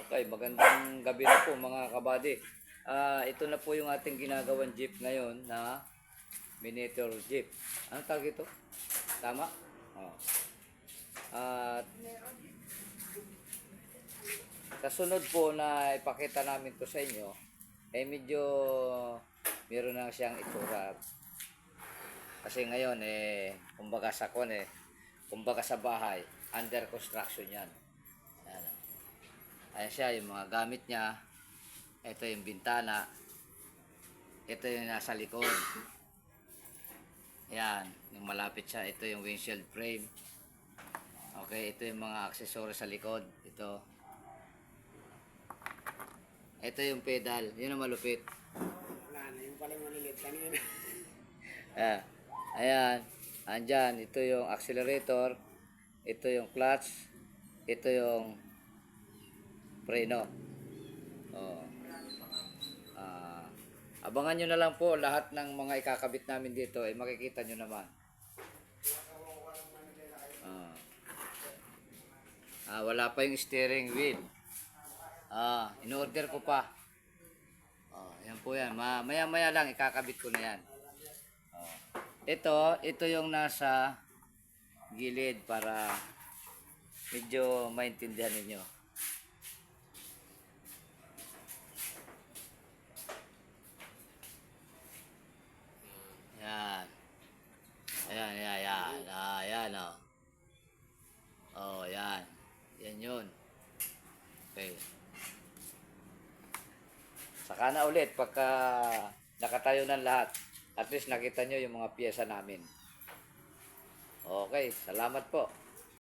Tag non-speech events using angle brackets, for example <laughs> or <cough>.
Okay, magandang gabi na po mga kabady. Ah, ito na po yung ating ginagawang jeep ngayon na miniature jeep. Ano tawag ito? Tama? Oh. At kasunod po na ipakita namin to sa inyo, eh medyo meron na siyang itsura. Kasi ngayon eh, kumbaga sa kon eh, kumbaga sa bahay, under construction yan. Yan. Ayan siya, yung mga gamit niya. Ito yung bintana. Ito yung nasa likod. Yan, yung malapit siya. Ito yung windshield frame. Okay, ito yung mga accessories sa likod. Ito. Ito yung pedal. Yun ang malupit. Wala na, yung pala yung malilit kanina. Ayan. <laughs> Ayan. Andyan. Ito yung accelerator. Ito yung clutch. Ito yung preno. Oh. Ah, abangan nyo na lang po lahat ng mga ikakabit namin dito. Eh, makikita nyo naman. Ah. Ah, wala pa yung steering wheel. Ah, in-order ko pa. Oh, yan po yan. Ma maya-maya lang ikakabit ko na yan. Oh. Ito, ito yung nasa gilid para medyo maintindihan ninyo. Yan. Ayan, ayan. Ah, Ayan, oh. Oh, yan. Yan yun. Okay. Saka na ulit pagka nakatayo ng lahat. At least nakita nyo yung mga pyesa namin. Okay, salamat po.